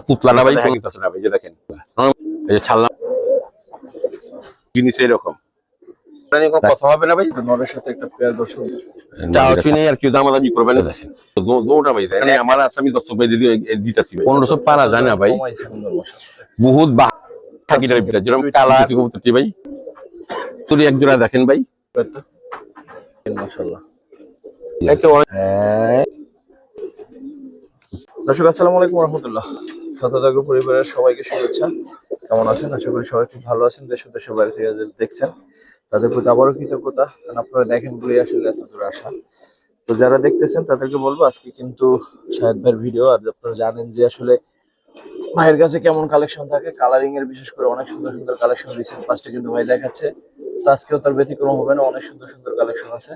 পুতলাটা ভাই সংগীত আছে না ভাই যে দেখেন। এই যে ছাড়লাম জিনিস এরকম। এটা নিয়ে কোনো কথা হবে না ভাই? নরের সাথে একটা পেয়ার দর্শক চাও কিনে আর কেউ দামাদামি করবে না দেখেন। দো- ভাই এখানে আমার আছে দর্শক ভাই দিদি দিতেছি পনেরোশো পারা যায় না ভাই। কমাই সুন্দর মশা বহুত বা থাকিটার ভিতরে যেরকম কালার। কবুতরটি ভাই তুই এক জোড়া দেখেন ভাই। মাশাআল্লাহ। একটা দর্শক আসসালামু আলাইকুম রহমতুল্লাহ। শতদাগ্র পরিবারের সবাইকে শুভেচ্ছা। কেমন আছেন? আশা করি সবাই খুব ভালো আছেন। দেশ দেশের বাইরে থেকে দেখছেন, তাদের প্রতি আবারও কৃতজ্ঞতা। কারণ আপনারা দেখেন বলেই আসলে এত দূর আসা। তো যারা দেখতেছেন, তাদেরকে বলব, আজকে কিন্তু শাহেদ ভাইয়ের ভিডিও। আর আপনারা জানেন যে আসলে ভাইয়ের কাছে কেমন কালেকশন থাকে। কালারিং এর বিশেষ করে অনেক সুন্দর সুন্দর কালেকশন রিসেন্ট পাঁচটা কিন্তু ভাই দেখাচ্ছে। তো আজকেও তার ব্যতিক্রম হবে না, অনেক সুন্দর সুন্দর কালেকশন আছে।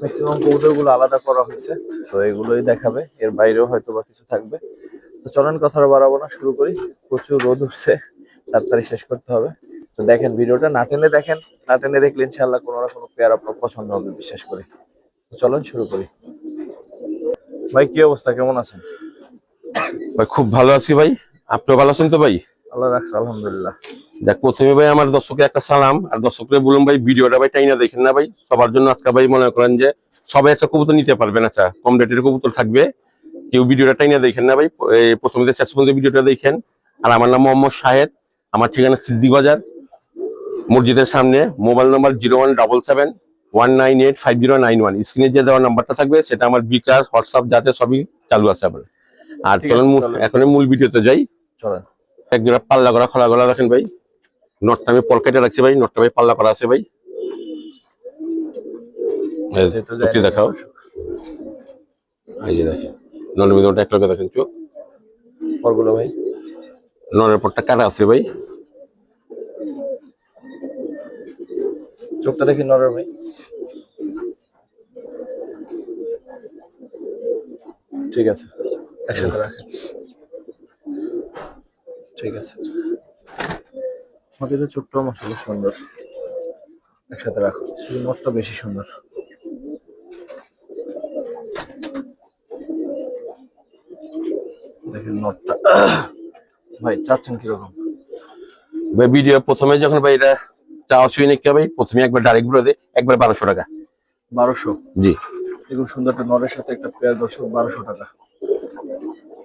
ম্যাক্সিমাম কবুতরগুলো আলাদা করা হয়েছে, তো এগুলোই দেখাবে। এর বাইরেও হয়তো বা কিছু থাকবে। তো চলেন কথাটা বাড়াবো না শুরু করি। প্রচুর রোদ উঠছে তাড়াতাড়ি শেষ করতে হবে। তো দেখেন ভিডিওটা না টেনে দেখেন না টেনে দেখলে ইনশাল্লাহ কোনো না কোনো পেয়ার আপনার পছন্দ হবে বিশেষ করে। তো চলেন শুরু করি। ভাই কি অবস্থা? কেমন আছেন? ভাই খুব ভালো আছি ভাই। আপনিও ভালো আছেন তো ভাই? আল্লাহ রাখছে আলহামদুলিল্লাহ। দেখ প্রথমে ভাই আমার দর্শকের একটা সালাম আর দর্শকদের বলুন ভাই ভিডিওটা ভাই টাইনা দেখেন না ভাই। সবার জন্য আজকে ভাই মনে করেন যে সবাই একটা কবুতর নিতে পারবেন আচ্ছা। কম রেটের কবুতর থাকবে। কেউ ভিডিওটা টাইনা দেখেন না ভাই। প্রথমে শেষ পর্যন্ত ভিডিওটা দেখেন আর আমার নাম মোহাম্মদ শাহেদ আমার ঠিকানা সিদ্দিক বাজার মসজিদের সামনে mobile number zero one double seven one nine eight five zero nine one. স্ক্রিনে যে দেওয়ার নাম্বারটা থাকবে সেটা আমার বিকাশ হোয়াটসঅ্যাপ যাতে সবই চালু আছে আমার আর চলুন। এখন মূল ভিডিওতে যাই। চলেন। এক জোড়া পাল্লা করা খোলা গলা দেখেন ভাই। নটটা আমি পকেটে রাখছি ভাই নটটা ভাই পাল্লা করা আছে ভাই। দেখাও। এই যে দেখেন। ননের মধ্যে এক লগে দেখেন চোখ পরগুলো ভাই। ননের পরটা কাটা আছে ভাই। চোখটা দেখি নরের ভাই। ঠিক আছে। একসাথে রাখেন। ঠিক আছে। আমাদের চোখটাও মশলা সুন্দর। একসাথে রাখো। শুধু বেশি সুন্দর। দেখেন নটটা। ভাই চাচ্ছেন কীরকম? ভাই ভিডিও প্রথমে যখন ভাই এটা চাওয়া শুই নাকি ভাই প্রথমে একবার ডাইরেক্ট দে একবার বারোশো টাকা। বারোশো? জি। এরকম সুন্দর একটা নরের সাথে একটা পেয়ার দর্শক বারোশো টাকা।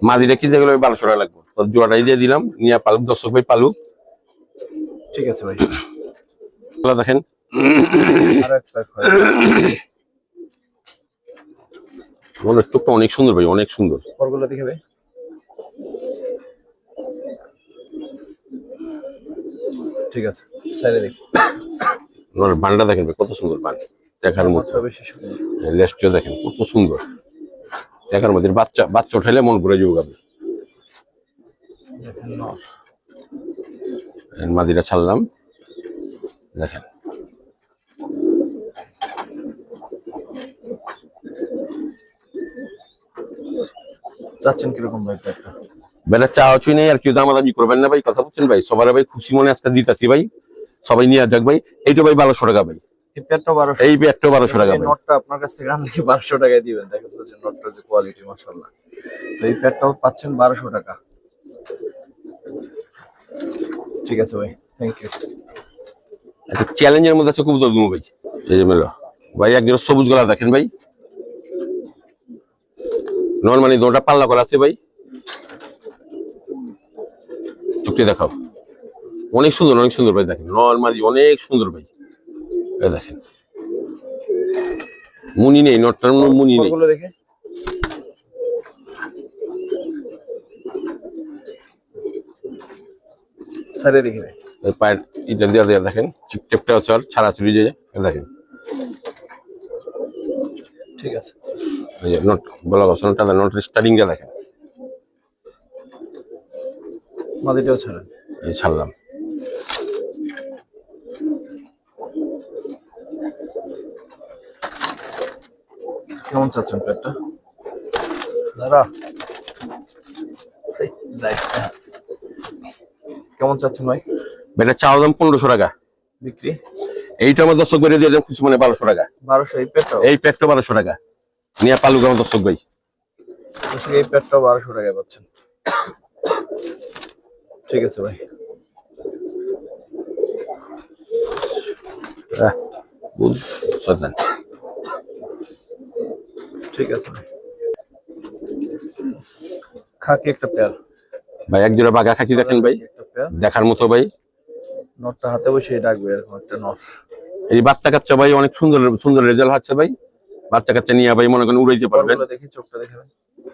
মাদিটা কি যেগুলো বারোশো টাকা লাগবে। জোড়াটাই দিয়ে দিলাম নিয়ে পালুক দর্শক ভাই পালুক। ঠিক আছে ভাই। এগুলো দেখেন। চোখটা অনেক সুন্দর ভাই অনেক সুন্দর। পরগুলো দেখে ভাই। ঠিক আছে সাইডে দেখি। ননের বানটা দেখেন কত সুন্দর বান। দেখার মতো। বেশি সুন্দর। লেস্টটা দেখেন কত সুন্দর। দেখার মধ্যে বাচ্চা বাচ্চা উঠাইলে মন ঘুরে যাব আপনি মাদিটা ছাড়লাম। দেখেন। চাচ্ছেন কীরকম ভাই প্যাকটা? বেটা চা চুই নেই আর কেউ দামাদামি করবেন না ভাই কথা বলছেন ভাই? সবার ভাই খুশি মনে আজকে দিতাছি ভাই। সবাই নিয়ে যাক ভাই। এইটা ভাই বারোশো টাকা ভাই। এই বারোশো। এই ব্যাটটা বারোশো টাকা নটটা আপনার কাছ থেকে আনলে বারোশো টাকায় দিবেন। দেখেন তো যে নটটার যে কোয়ালিটি মাসাল্লাহ তো এই পাচ্ছেন বারোশো টাকা। ঠিক আছে ভাই থ্যাংক ইউ চ্যালেঞ্জের মধ্যে আছে খুব ভাই। এই যে মেলো। ভাই একজন সবুজ গলা দেখেন ভাই। নর্মালি দোটা পাল্লা করা আছে ভাই। চুক্তি দেখাও। অনেক সুন্দর অনেক সুন্দর ভাই দেখেন। নর্মালি অনেক সুন্দর ভাই। দেখেন। মুনি নেই নটটার মধ্যে মুনি নেই। দেখে। পায়ের ইটা দেওয়া দেওয়া দেখেন। যে দেখেন। ঠিক আছে। নোট বলা নোটটা নোটের স্টার্টিংটা দেখেন। মাদিটাও ছাড়েন। এই ছাড়লাম। কেমন চাচ্ছেন প্যাকটা দাঁড়া। এই, কেমন চাচ্ছেন ভাই? বেটা চাওয়া দাম পনেরোশো টাকা। বিক্রি? এইটা আমার দর্শক ভাই দিয়ে দেন খুশি মানে বারোশো টাকা। বারোশো এই প্যাকটাও এই প্যাকটা বারোশো টাকা। নিয়ে পালুক আমার দর্শক ভাই। দর্শক এই প্যাকটাও বারোশো টাকায় পাচ্ছেন। ঠিক আছে ভাই। ঠিক আছে খাকি একটা পেয়ার? ভাই এক জোড়া বাঘা খাকি দেখেন ভাই। একটা পেয়ার। দেখার মতো ভাই। নটটা হাতে বসে ডাকবে এরকম একটা নট। এই বাচ্চা কাচ্চা ভাই অনেক সুন্দর সুন্দর রেজাল্ট হচ্ছে ভাই। বাচ্চা কাচ্চা নিয়ে ভাই মনে করেন উড়াইতে পারবেন। দেখি চোখটা দেখে ভাই।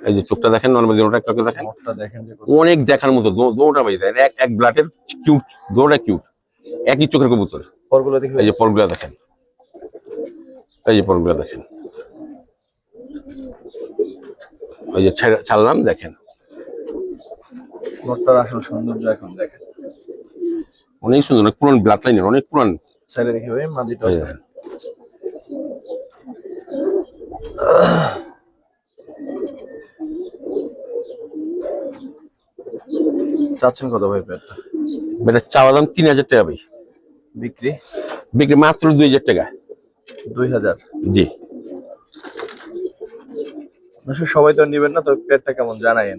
এই যে চোখটা দেখেন নর্মালি ওটা একটা দেখেন? দেখেন অনেক দেখার মতো দো- দোটা ভাই দেখেন এক এক ব্লাডের কিউট দোটা কিউট একই চোখের কবুতর। পরগুলো দেখি। এই যে পরগুলা দেখেন। এই যে পরগুলা দেখেন। ওই যে ছেড়ে- ছাড়লাম দেখেন। নটটার আসল সৌন্দর্য এখন দেখেন। অনেক সুন্দর অনেক পুরান ব্লাড লাইনের অনেক পুরান। সাইডে দেখি ভাই মাদিটা এই আছে। দেখেন। চাচ্ছেন কত ভাই পেয়ারটা এটা চাওয়া দাম তিন হাজার টাকা ভাই। বিক্রি? বিক্রি মাত্র দুই হাজার টাকা। দুই হাজার? জি। সবাই তো নিবেন না তো পেটটা কেমন জানাইন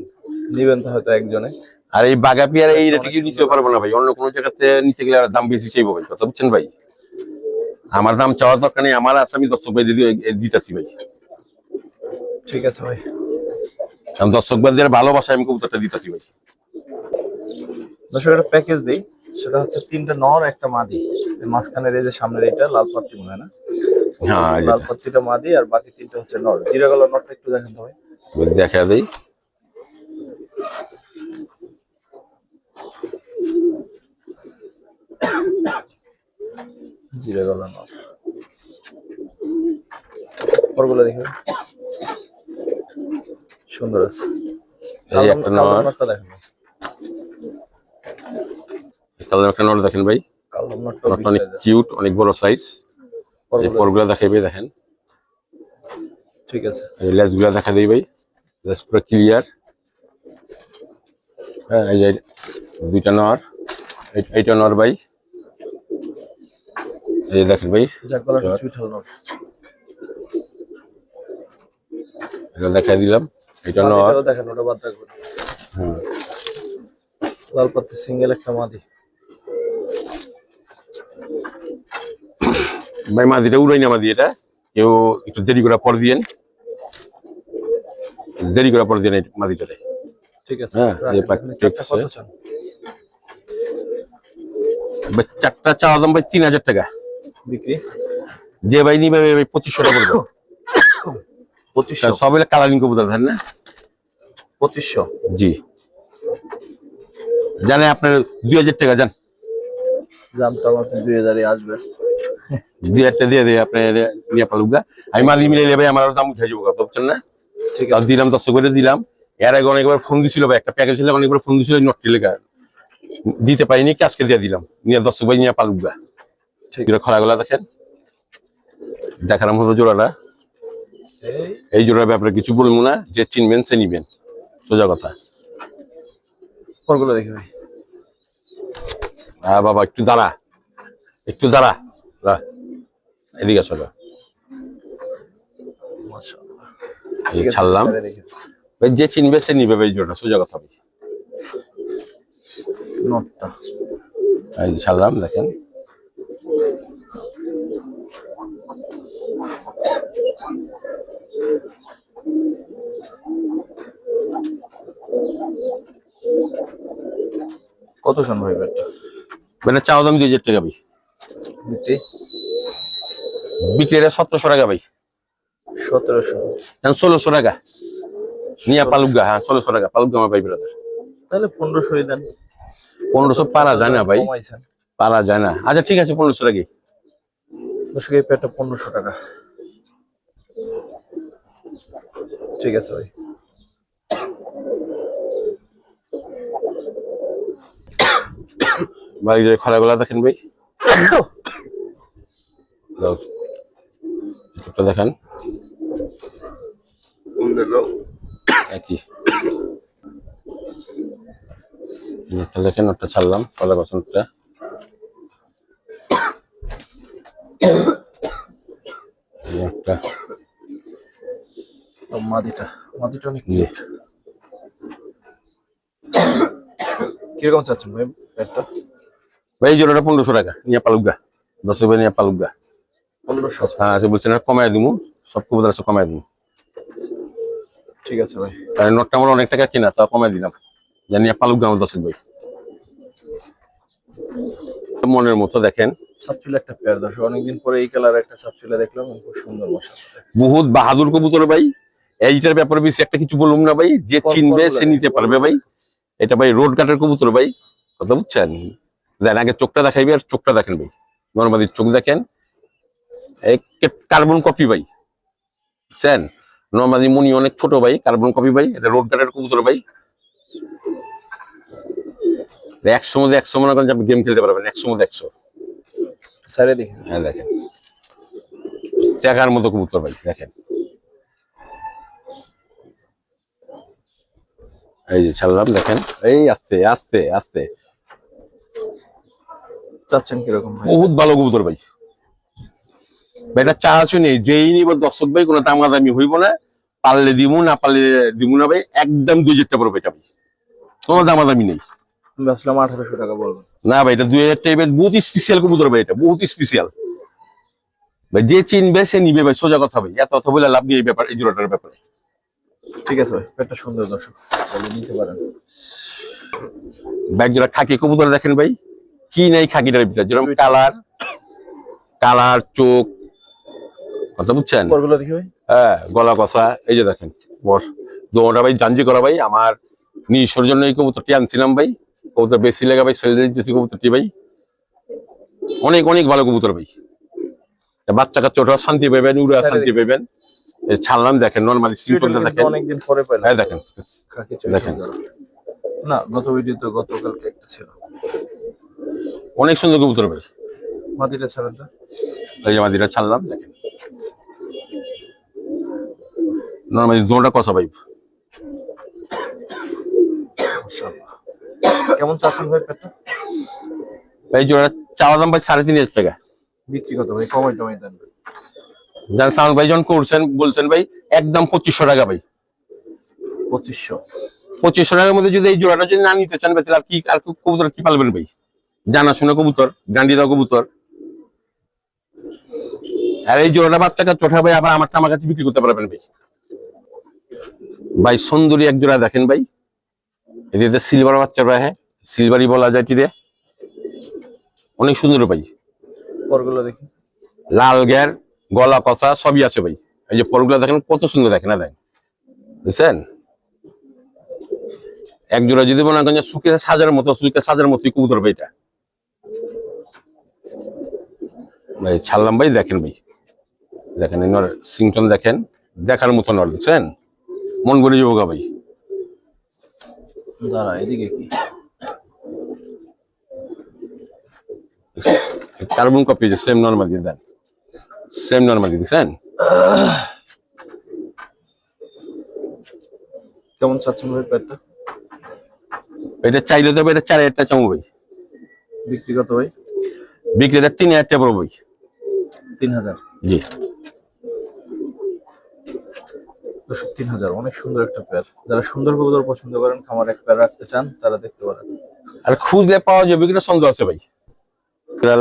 নিবেন তো হয়তো একজনে। আর এই বাগা পিয়ার এই রেটে কি নিতে পারব না ভাই। অন্য কোনো জায়গাতে নিতে গেলে দাম বেশি চাইব ভাই কথা বুঝছেন ভাই? আমার দাম চাওয়ার দরকার নেই আমার আছে আমি দর্শক ভাই দিদি দিতেছি ভাই। ঠিক আছে ভাই। কারণ দর্শক ভাইদের ভালোবাসা আমি কবুতরটা দিতেছি ভাই। দর্শক একটা প্যাকেজ দিই। সেটা হচ্ছে তিনটা নর একটা মাদি। মাঝখানের এই যে সামনের এইটা লাল পাত্তি মনে হয় না? হ্যাঁ লাল পাত্তিটা মাদি আর বাকি তিনটা হচ্ছে নর। জিরা কালার নরটা একটু দেখেন তো ভাই। দেখা দেই। জিরা কালার নর। পরগুলো দেখি সুন্দর আছে। এই একটা নর। দেখেন। কালার একটা নর দেখেন ভাই। নরটা অনেক কিউট অনেক বড় সাইজ এই পরগুলা দেখাইবে দেখেন। ঠিক আছে। এই দেখা দিই ভাই। লেজ পুরো ক্লিয়ার হ্যাঁ এই যে দুইটা নর। এই- এইটা নর ভাই। এই দেখেন ভাই। এটা দেখাই দিলাম। এটা নর। দেখেন ওটা বাদ রাখবেন হুম। লাল পাত্তি সিঙ্গেল একটা মাদি। ভাই মাদিটা উড়াই না মাদি এটা। কেউ একটু দেরি করে পর দিয়েন। দেরি করে পর দিয়েন এই মাদিটারে ঠিক আছে হ্যাঁ, চারটা চাওয়া দাম ভাই তিন হাজার টাকা। বিক্রি? যে ভাই নিবে ভাই পঁচিশশো টাকা পড়বে পঁচিশশো। সবাই কালারিং কবুতর দেন না? পঁচিশশো। জি। জানে আপনার দুই হাজার টাকা যান জানতাম আপনি দুই হাজারই আসবে। দুই টাকা দিয়ে দিয়ে আপনি নিয়ে পালুক আমি মালি মিলে নেবে আমার দাম উঠে যাব কথা বুঝছেন না? ঠিক আছে। দিলাম দশ করে দিলাম। এর আগে অনেকবার ফোন দিছিল ভাই একটা প্যাকেজ ছিল অনেকবার ফোন দিছিল নট লেখা দিতে পারিনি কি আজকে দিয়ে দিলাম। নিয়ে দশ ভাই নিয়ে পালুক গা। ঠিক। ঠিক খোলা গলা দেখেন। দেখার মতো জোড়াটা। এই। এই জোড়ার ব্যাপারে কিছু বলব না যে চিনবেন সে নিবেন। সোজা কথা। পরগুলো দেখি ভাই। বাবা একটু দাঁড়া। একটু দাঁড়া। দাঁড়া। এদিকে চলো। ছাড়লাম। যে চিনবে সে নিবে ভাই জোড়া সোজা কথা নটটা। এই ছাড়লাম দেখেন। কত শোন ভাই ব্যাটটা? মানে চাওয়া দাম দুই হাজার টাকা ভাই বিক্রি সতেরোশো টাকা ভাই। সতেরোশো। ষোলোশো টাকা। নিয়ে হ্যাঁ ষোলোশো টাকা আমার ভাই ব্রাদার তাহলে পনেরোশোই দেন। পনেরোশো পারা যায় না ভাই। পারা যায় না। আচ্ছা ঠিক আছে পনেরোশো টাকা। দর্শক এই প্যাটটা পনেরোশো টাকা। ঠিক আছে ভাই। ভাই যে খরাগুলা দেখেন ভাই। একটু দেখেন। একই। একটা দেখেন ওটা ছাড়লাম কলা একটা। মাদিটা। মাদিটা অনেক জি। কিউট কীরকম চাচ্ছেন ভাই পেয়ারটা ভাই জোড়াটা পনেরোশো টাকা। নিয়ে পালুকগা দশ রুপিয়া নিয়ে পালুকগা পনেরোশো হ্যাঁ সে বলছে না কমায় দিমু। সব কবুতর আছে কমায় দিমু। ঠিক আছে ভাই। তাহলে নোটটা আমার অনেক টাকা কিনা তাও কমায় দিলাম। জানি পালুকগা আমার দশ ভাই। মনের মতো দেখেন। সাপচুলে একটা পেয়ার দর্শক অনেকদিন পরে এই কালার একটা সাপচুলে দেখলাম খুব সুন্দর মশা। বহুত বাহাদুর কবুতর ভাই। এইটার ব্যাপারে বেশি একটা কিছু বলুম না ভাই। যে চিনবে সে নিতে পারবে ভাই। এটা ভাই রোড কাটার কবুতর ভাই। কথা বুঝছেন? দেন আগে চোখটা দেখাইবে আর চোখটা দেখেন ভাই। নর্মালি চোখ দেখেন। কার্বন কপি ভাই। বুঝছেন? নর্মালি মনি অনেক ছোট ভাই কার্বন কপি ভাই এটা রোড কাটার কবুতর ভাই। একশো মধ্যে একশো মনে করেন আপনি গেম খেলতে পারবেন একশো মধ্যে একশো। সাইডে দেখি। হ্যাঁ দেখেন। টাকার মতো কবুতর ভাই দেখেন। এই যে ছাড়লাম দেখেন। এই আস্তে আস্তে আস্তে। চাচ্ছেন কীরকম বহুত ভালো কবুতর ভাই। এটা চা আছে নেই যেই নিব দর্শক ভাই কোনো দামাদামি হইব না। পারলে দিমু না পারলে দিমু না ভাই একদম দুই হাজার টাকা পড়বে এটা ভাই কোনো দামাদামি নেই। আমি আঠারোশো টাকা বলবেন না ভাই এটা দুই হাজার টাইপের বহুত স্পেশাল কবুতর ভাই এটা বহুত স্পেশাল ভাই যে চিনবে সে নিবে ভাই সোজা কথা ভাই। এত কথা বলে লাভ নেই এই ব্যাপার এই জোড়াটার ব্যাপারে। ঠিক আছে ভাই পেয়ারটা সুন্দর দর্শক নিতে পারেন। ব্যাগ জোড়া খাকি কবুতর দেখেন ভাই। কি নাই খাকিটার ভিতরে যেরকম কালার কালার চোখ কথা বুঝছেন? পরগুলো দেখি ভাই। হ্যাঁ গলা কষা এই যে দেখেন বস। দোটা ভাই জাঞ্জি করা ভাই আমার নিজস্বর জন্য এই কবুতরটি আনছিলাম ভাই। কবুতর বেশি লেগে ভাই ছেড়ে দিতেছি কবুতরটি ভাই। অনেক অনেক ভালো কবুতর ভাই। বাচ্চা কাচ্চা ওঠা শান্তি পাবেন উড়া শান্তি পাবেন ছাড়লাম দেখেন নর্মালি সিম্পলটা দেখেন। অনেকদিন পরে পেলাম হ্যাঁ দেখেন। দেখেন। দেখেন না গত ভিডিও তো গতকালকে একটা ছিল। অনেক সুন্দর কবুতর ভাই। মাটিটা ছাড়েন এই ছাড়লাম দেখেন। নর্মালি দোটা ভাই? মাশাআল্লাহ। কেমন চাচ্ছেন ভাই এই জোড়া চাওয়া দাম ভাই সাড়ে তিন হাজার টাকা। বিক্রি কত ভাই? কমাই টমাই দেন। যান সাউন্ড ভাই যখন করছেন বলছেন ভাই একদম পঁচিশশো টাকা ভাই। পঁচিশশো। পঁচিশশো টাকার মধ্যে যদি এই জোড়াটা যদি না নিতে চান ভাই তাহলে আর কি আর কবু- কবুতর কি পালবেন ভাই? জানাশোনা কবুতর গান্ডি দেওয়া কবুতর। আর এই জোড়াটা বাচ্চাটা চোঠা ভাই আবার আমারটা আমার কাছে বিক্রি করতে পারবেন ভাই ভাই সুন্দরী এক জোড়া দেখেন ভাই। এদিকে সিলভার বাচ্চা ভাই হ্যাঁ? সিলভারই বলা যায় টিরে অনেক সুন্দর ভাই। পরগুলো দেখি। লাল গ্যার গলা কষা সবই আছে ভাই। এই যে পরগুলো দেখেন কত সুন্দর দেখেন না দেখেন বুঝছেন? এক জোড়া যদি মনে করেন সুখে সাজার মতো সুখে সাজার মতোই কবুতর ভাই এটা। ভাই ছাড়লাম ভাই দেখেন ভাই। দেখেন এনার সিংটন দেখেন দেখার মতো নর বুঝছেন? মন করে যাব গা ভাই। দাঁড়া এদিকে কি? কার্বন কপি যে সেম নর্মাল দিয়ে দেন। সেম নর্মাল দিয়ে দিচ্ছেন? কেমন চাচ্ছেন ভাই পেয়ারটা এটা চাইলে দেবে এটা চার হাজার টাকা চামু ভাই। বিক্রি কত ভাই? বিক্রিটা তিন হাজার টাকা পড়ব ভাই। তিন হাজার। জি। তিন হাজার অনেক সুন্দর একটা পেয়ার। যারা সুন্দর কবুতর পছন্দ করেন খামার এক পেয়ার রাখতে চান তারা দেখতে পারেন। আর খুঁজলে পাওয়া যাবে কিনা সন্দেহ আছে ভাই।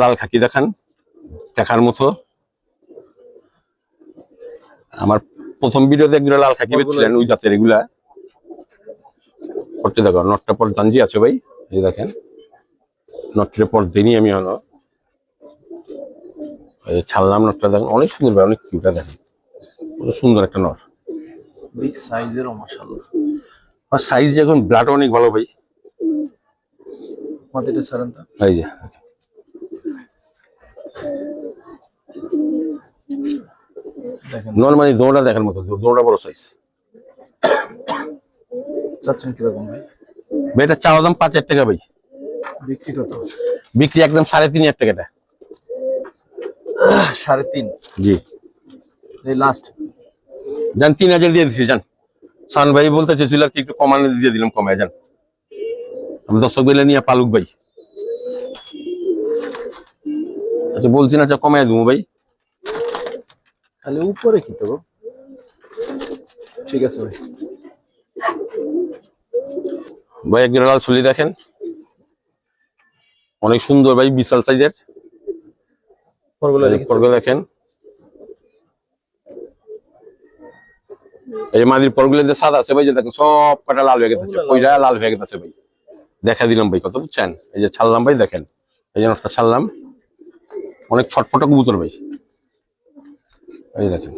লাল খাকি দেখান দেখার মতো। আমার প্রথম ভিডিওতে একজন লাল খাকি বেচছিলেন ওই জাতের এগুলা। করতে দেখো নটটা পর জাঞ্জি আছে ভাই এই দেখেন। নটটা পর দিনই আমি হলো। ছাড়লাম নটটা দেখেন অনেক সুন্দর ভাই অনেক কিউটা দেখেন। কত সুন্দর একটা নট। বিগ সাইজেরও মাশাআল্লাহ। আর সাইজ এখন ব্লাড অনেক ভালো ভাই। মাটিটা ছাড়েন তো? এই যে। নর্মালি দৌড়া দেখার মতো দৌড়া বড় সাইজ চাচ্ছেন কীরকম ভাই? ভাই এটা চাওয়া দাম পাঁচ হাজার টাকা ভাই। বিক্রি কত? বিক্রি একদম সাড়ে তিন হাজার টাকা এটা। সাড়ে তিন। জি। এই লাস্ট যান তিন হাজার দিয়ে দিচ্ছি যান সান ভাই বলতে চেয়েছিল আর কি একটু কমানো দিয়ে দিলাম কমায় যান আমি দর্শক দিলে নিয়ে পালুক ভাই। আচ্ছা বলছি না আচ্ছা কমায় দেবো ভাই। খালি উপরে কি তো ঠিক আছে ভাই। ভাই এক লাল চুলি দেখেন। অনেক সুন্দর ভাই বিশাল সাইজের পরগুলো দেখি দেখেন। এই মাদির পরগুলো যে সাদা আছে ভাই যে দেখেন সব কটা লাল হয়ে গেছে ওইটা লাল। হয়ে গেছে ভাই। দেখা দিলাম ভাই কত বুঝছেন? এই যে ছাড়লাম ভাই দেখেন। এই যে নটটা ছাড়লাম। অনেক ছটফটা কবুতর ভাই। এই দেখেন।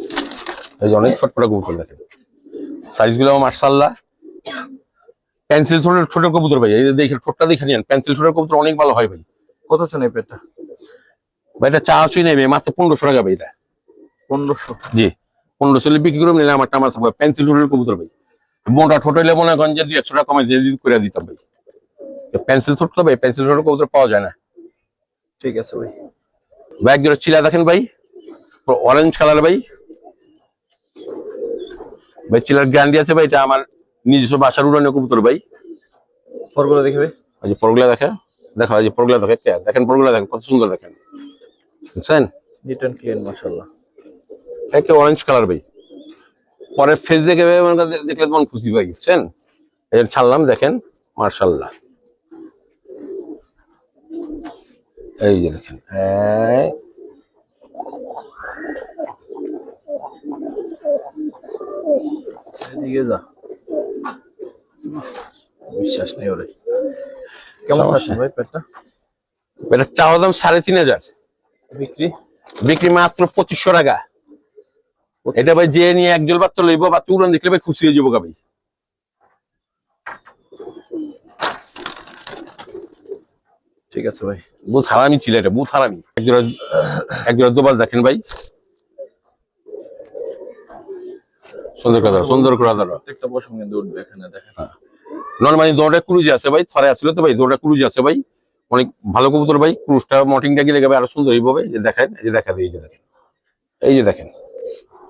এই যে অনেক ছটফটা কবুতর দেখেন। সাইজগুলো মার্শাল্লাহ পেন্সিল ছোটের ছোট কবুতর ভাই। এই যে দেখেন ঠোঁটটা দেখে নিন পেন্সিল ছোটের কবুতর অনেক ভালো হয় ভাই। কত চান এই পেটটা? এটা চারশোই নেবে মাত্র পনেরোশো টাকা ভাই এটা। পনেরোশো। জি পনেরোশো বিক্রি করে নিলে আমার টামার পেন্সিল ঠোঁটের কবুতর ভাই। মোটা ঠোঁট হইলে মনে করেন যে দুই একশো টাকা দিয়ে করে দিতাম ভাই। পেন্সিল ঠোঁট তো ভাই পেন্সিল ঠোঁটের কবুতর পাওয়া যায় না। ঠিক আছে ভাই। ভাই একজোড়া চিলা দেখেন ভাই। অরেঞ্জ কালার ভাই। ভাই চিলার গ্যারান্টি আছে ভাই এটা আমার নিজস্ব বাসার উড়ানো কবুতর ভাই। পরগুলো দেখি ভাই। যে পরগুলা দেখে দেখো এই যে পরগুলা দেখে দেখেন পরগুলা দেখেন কত সুন্দর দেখেন। বুঝছেন? নিট অ্যান্ড ক্লিন মাশাল্লাহ একটা অরেঞ্জ কালার ভাই। পরে ফেস দেখে দেখলে মন খুশি যে ছাড়লাম দেখেন মার্শাল্লাহ এই যে দেখেন যা। বিশ্বাস নেই ওরে। কেমন ভাই পেটটা? এটা চাওয়া দাম সাড়ে তিন হাজার। বিক্রি? বিক্রি মাত্র পঁচিশশো টাকা। এটা ভাই যে নিয়ে একজল বাচ্চা লইব বা উড়ান দেখলে ভাই খুশি হয়ে যাব গা ভাই। ঠিক আছে ভাই। বহুত হারামি ছিল এটা বহুত হারামি। একজোড়া একজোড়া দুবার দেখেন ভাই। সুন্দর কথা সুন্দর করে দাঁড়া প্রত্যেকটা পশম কিন্তু উঠবে এখানে দেখেন। নর্মালি দৌড়া ক্রুজ আছে ভাই থরে আসলে তো ভাই দৌড়া ক্রুজ আছে ভাই। অনেক ভালো কবুতর ভাই ক্রুজটা মটিংটা গেলে গেবে আরও সুন্দর ভাই যে দেখেন এই যে দেখা এই যে দেখেন। এই যে দেখেন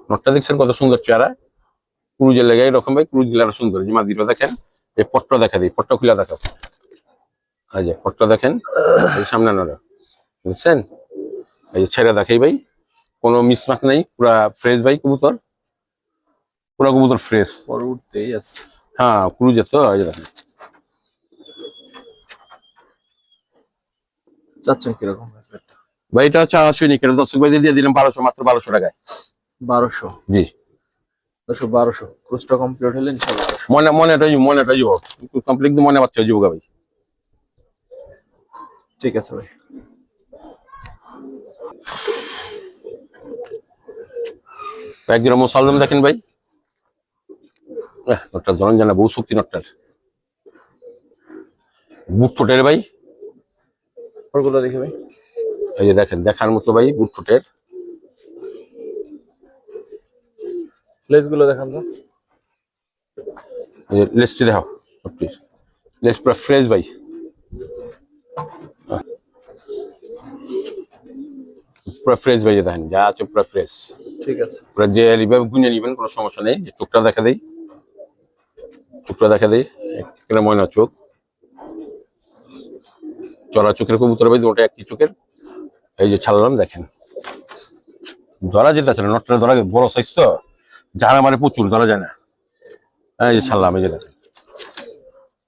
নটটা দেখছেন কত সুন্দর চেহারা। ক্রুজের লেগে এরকম ভাই ক্রুজগুলো আরও সুন্দর। যে মাদিটা দেখেন এই পট্টা দেখা দিই পট্টা খুলে দেখাও। এই যে পট্টা দেখেন এই সামনে নড়া। বুঝছেন? এই যে ছেড়ে দেখাই ভাই কোনো মিসমাক নাই পুরা ফ্রেশ ভাই কবুতর। পুরা কবুতর ফ্রেশ পর উঠতেই আছে হ্যাঁ ক্রুজে তো এই যে দেখেন। চাচ্ছেন কীরকম? ভাই এটা হচ্ছে আড়াইশো নিকেল দর্শক ভাই দিয়ে দিলাম বারোশো মাত্র বারোশো টাকায়। বারোশো? জি। দুশো বারোশো। কমপ্লিট হলে ইনশাল্লাহ মনে মনে মনে কমপ্লিট মনে পাচ্ছে যাব ভাই। ঠিক আছে ভাই। মোসালদম দেখেন ভাই। নটটা ধরন জানা বহু শক্তি নটটার। বুট ফুটের ভাই। পরগুলো দেখি ভাই। এই যে দেখেন দেখার মতো ভাই বুট ফুটের লেস দেখান তো। এই যে লেসটি দেখাও প্লিজ লেস পুরো ফ্রেশ ভাই। পুরো ফ্রেশ ভাই যে দেখেন যা আছে পুরো ফ্রেশ ঠিক আছে। পুরো যে এইভাবে গুঁজে নিবেন কোনো সমস্যা নেই। চোখটা দেখা দেই চোখটা দেখা দেই একটা ময়না চোখ। চড়া চোখের কবুতর ভাই ওটা একই চোখের। এই যে ছাড়লাম দেখেন। ধরা যেতে আছে না নটটা ধরা বড় সাইজ তো। যারা মানে প্রচুর ধরা যায় না। এই যে ছাড়লাম এই যে দেখেন।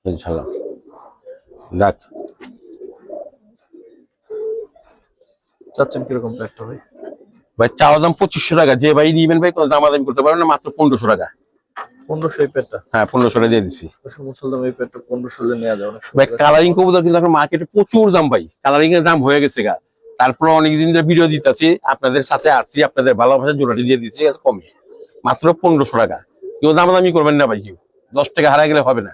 এই যে ছাড়লাম। দেখ। চাচ্ছেন কীরকম পেটটা ভাই? ভাই চাওয়া দাম পঁচিশশো টাকা। যে ভাই নিবেন ভাই কোনো দামাদামি করতে পারবেন না মাত্র পনেরোশো টাকা। পনেরোশো এই পেটটা? হ্যাঁ টাকা দিয়ে মুসলদাম এই পেটটা নেওয়া যায় অনেক ভাই কালারিং কবুতর কিন্তু এখন মার্কেটে প্রচুর দাম ভাই। কালারিং এর দাম হয়ে গেছে গা। তারপর অনেকদিন ধরে ভিডিও দিতেছি আপনাদের সাথে আসছি আপনাদের ভালোবাসার জোড়াটি দিয়ে দিচ্ছি কমে। মাত্র পনেরোশো টাকা। কেউ দামাদামি করবেন না ভাই কেউ। দশ টাকা হারা গেলে হবে না।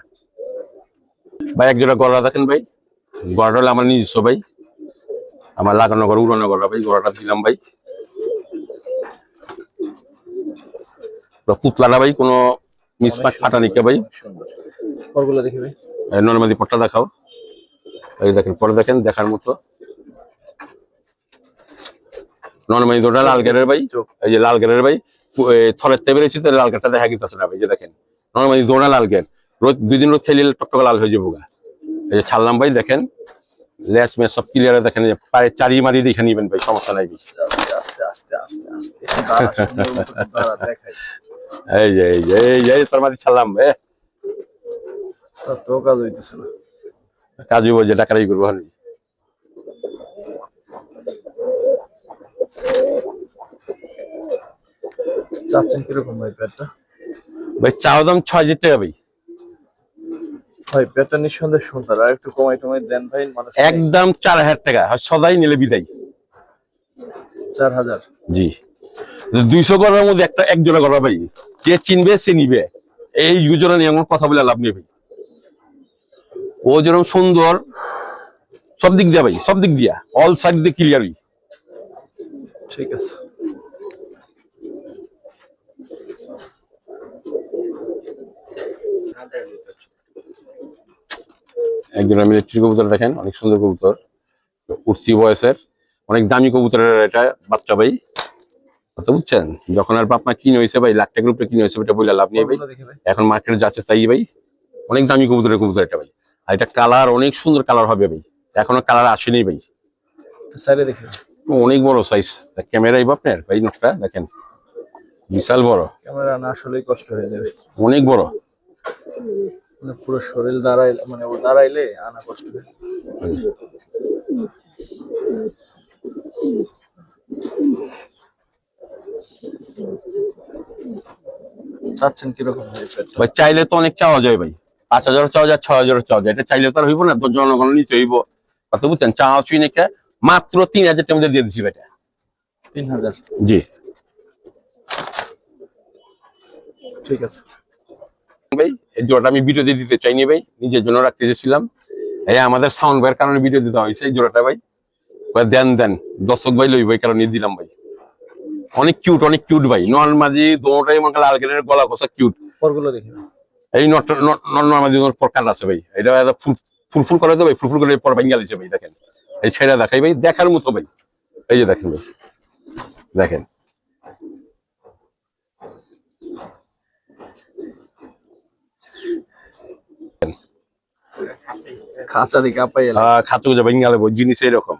ভাই এক জোড়া গড়া দেখেন ভাই। গড়াটা হলো আমার নিজস্ব ভাই। আমার লাগানো গড়া উড়ানো ভাই গড়াটা দিলাম ভাই। পুরো পুতলাটা ভাই কোনো মিসমাক ফাটা নিকে ভাই। পরগুলো দেখি ভাই। নর্মালি পট্টা দেখাও। এই দেখেন পরে দেখেন দেখার মতো। নর্মালি দুটা লাল গেরের ভাই এই যে লাল গেরের ভাই থরের তে বেরিয়েছি তো লাল গেরটা দেখা গেছে না ভাই যে দেখেন। নর্মালি দোড়া লাল গের। রোজ দুই দিন রোজ খেলে টকটকা লাল হয়ে যাব গা এই যে ছাড়লাম ভাই দেখেন। লেস মেস সব ক্লিয়ার দেখেন যে পায়ে চারি মারি দেখে নিবেন ভাই সমস্যা নাই। আস্তে আস্তে আস্তে আস্তে আস্তে। এই যে এই যে এই তোর মাঝে ছাড়লাম এ। তো কাজ হইতেছে না। কাজ হইব যে টাকার করব হানি চাচ্ছেন কীরকম ভাই পেটটা ভাই চাও দাম ছয় জিতে হবে ভাই। পেটটা নিঃসন্দেহে সুন্দর। আর একটু কমাই টমাই দেন ভাই মানুষ একদম চার হাজার টাকা। সদাই নিলে বিদায়। চার হাজার? জি। দুইশো গড়ার মধ্যে একটা এক জোড়া গড়া ভাই যে চিনবে সে নিবে। এই জোড়া নিয়ে আমার কথা বলে লাভ নেই ভাই। ও যেরকম সুন্দর সব দিক দিয়া ভাই সব দিক দিয়া। অল সাইড দিয়ে ক্লিয়ারই ঠিক আছে। একজন মিলিটারি কবুতর দেখেন অনেক সুন্দর কবুতর। উঠতি বয়সের অনেক দামি কবুতরের এটা বাচ্চা ভাই। কথা বুঝছেন? যখন আর বাপ মা কিনে হয়েছে ভাই লাখ টাকার উপরে কিনে হয়েছে এটা বলে লাভ নেই ভাই। এখন মার্কেটে যাচ্ছে তাই ভাই। অনেক দামি কবুতরের কবুতর এটা ভাই। আর এটা কালার অনেক সুন্দর কালার হবে ভাই। এখনও কালার আসেনি ভাই। সাইডে দেখি অনেক বড় সাইজ ক্যামেরাই বা আপনার ভাই নটটা দেখেন। বিশাল বড়। ক্যামেরা না আসলেই কষ্ট হয়ে যাবে। অনেক বড়। মানে পুরো শরীর দাঁড়াইলে মানে ও দাঁড়াইলে আনা কষ্ট হয়ে চাচ্ছেন কীরকম ভাই ভাই চাইলে তো অনেক চাওয়া যায় ভাই। পাঁচ হাজার চাওয়া যায় ছয় হাজার চাওয়া যায়। এটা চাইলে তো আর হইব না তো জনগণ নিতে হইব। কথা বুঝছেন? চাওয়া চুই নাকি মাত্র তিন হাজার টাকা দিয়ে দিচ্ছি ভাই তিন হাজার? জি। ঠিক আছে। ভাই এই জোড়াটা আমি ভিডিওতে দিতে চাইনি ভাই নিজের জন্য রাখতে চেয়েছিলাম। এই আমাদের সাউন্ড ভাইয়ের কারণে ভিডিও দিতে হয়েছে এই জোড়াটা ভাই। দেন দেন। দর্শক ভাই লই ভাই কারণে দিলাম ভাই। অনেক কিউট অনেক কিউট ভাই। নর্মাদি দোটাই মনে লাল গেটের গলা কষা কিউট পরগুলো দেখি। ভাই। এই নট নর্মাদি পর কাট আছে ভাই। এটা ফুল ফুল ফুল করে তো ভাই ফুল ফুল করে পর ভেঙে গেছে ভাই দেখেন। এই ছেড়া দেখাই ভাই দেখার মতো ভাই। এই যে দেখেন ভাই দেখেন। খাঁচা দিকে আপাই আহ, খাতো ভেঙে গেলে জিনিস এরকম।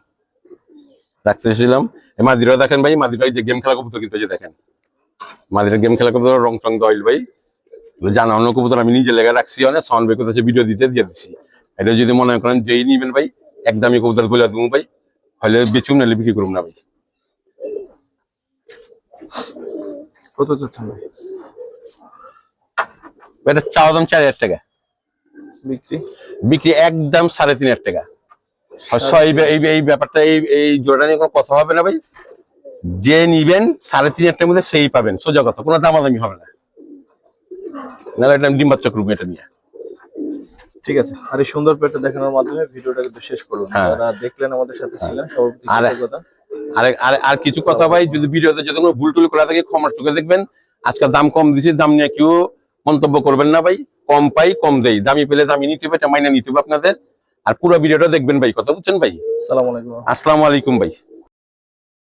রাখতেছিলাম মাদিরা দেখেন ভাই মাদিরা যে গেম খেলা কবুতর কিন্তু দেখেন। মাদিরা গেম খেলা কবুতর রং টং দইল ভাই। জানা অন্য কবুতর আমি নিজে লেগে রাখছি অনেক সাউন্ড বের করতেছে ভিডিও দিতে দিয়ে দিচ্ছি এটা যদি মনে করেন যেই নিবেন ভাই একদমই কবুতর বলে দেবো ভাই। হলে বেচুম নাহলে বিক্রি করুম না ভাই। কত চাচ্ছেন ভাই? এটা চাওয়া দাম চার হাজার টাকা। বিক্রি? বিক্রি একদম সাড়ে তিন হাজার টাকা। অবশ্য এই এই এই ব্যাপারটা এই এই জোড়া নিয়ে কোনো কথা হবে না ভাই। যে নিবেন সাড়ে তিন হাজার মধ্যে সেই পাবেন সোজা কথা কোনো দামাদামি হবে না। নাহলে এটা ডিম বাচ্চা করব এটা নিয়ে। ঠিক আছে আর এই সুন্দর পেটটা দেখানোর মাধ্যমে ভিডিওটা কিন্তু শেষ করলাম। হ্যাঁ। যারা দেখলেন আমাদের সাথে ছিলেন সভাপতি আর- আর আর আর কিছু কথা ভাই যদি ভিডিওতে যদি কোনো ভুল টুল করা থাকে ক্ষমার চোখে দেখবেন। আজকে দাম কম দিছি দাম নিয়ে কেউ মন্তব্য করবেন না ভাই। কম পাই কম দেই। দামি পেলে দামি নিতে হবে এটা মাইনে নিতে হবে আপনাদের। আর পুরো ভিডিওটা দেখবেন ভাই কথা বলছেন ভাই? আসসালামাইকুম আসসালাম আসসালামু আলাইকুম ভাই।